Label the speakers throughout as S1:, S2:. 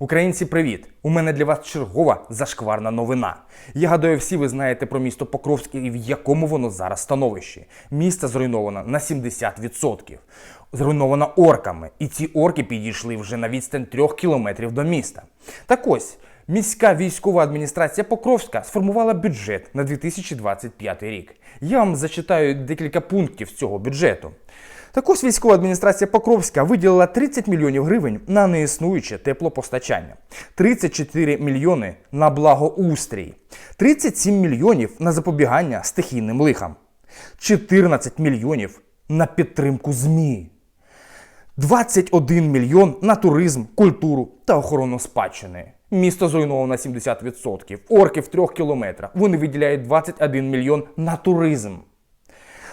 S1: Українці, привіт! У мене для вас чергова зашкварна новина. Я гадаю, всі ви знаєте про місто Покровськ і в якому воно зараз становищі. Місто зруйновано на 70%. Зруйновано орками, і ці орки підійшли вже на відстань трьох кілометрів до міста. Так ось, міська військова адміністрація Покровська сформувала бюджет на 2025 рік. Я вам зачитаю декілька пунктів цього бюджету. Так ось військова адміністрація Покровська виділила 30 мільйонів гривень на неіснуюче теплопостачання, 34 мільйони на благоустрій, 37 мільйонів на запобігання стихійним лихам, 14 мільйонів на підтримку ЗМІ, 21 мільйон на туризм, культуру та охорону спадщини. Місто зруйновано на 70%. Орки в трьох кілометрах. Вони виділяють 21 мільйон на туризм.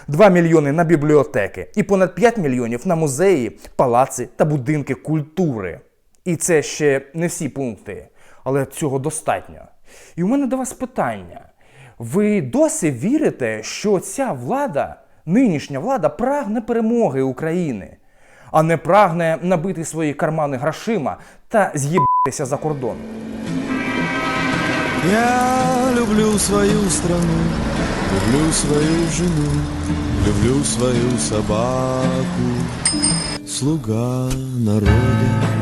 S1: 2 мільйони на бібліотеки і понад 5 мільйонів на музеї, палаци та будинки культури. І це ще не всі пункти, але цього достатньо. І у мене до вас питання: ви досі вірите, що ця влада, нинішня влада, прагне перемоги України, а не прагне набити свої кармани грошима та з'їбатися за кордон?
S2: Я люблю свою страну, люблю свою жену, люблю свою собаку, слуга народа.